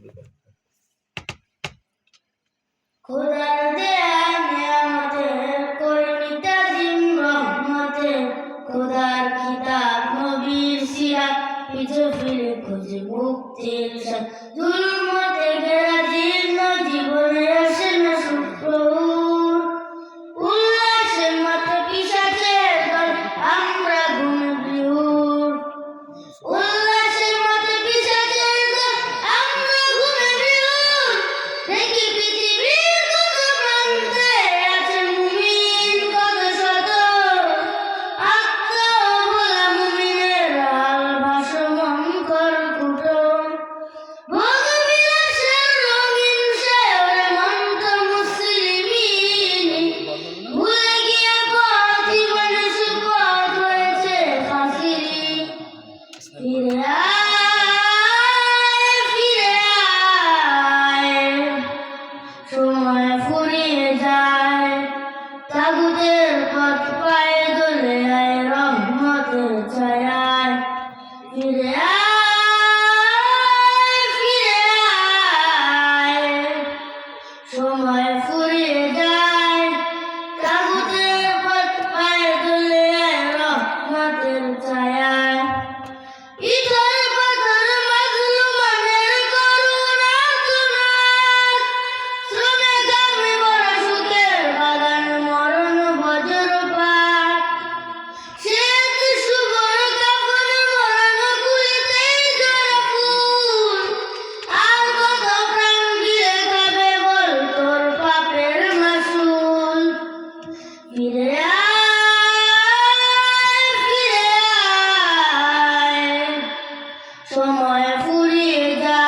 শুরু করো খোদার দেয়া নিয়ামতে করণিতা জিম রহমতে খোদার কিতাব নবীর সিরাত পিছু ফিরে খুঁজে মুক্তির সাথে পায়ে দোলে আয় রহমত সময় ফুরিয়ে যায়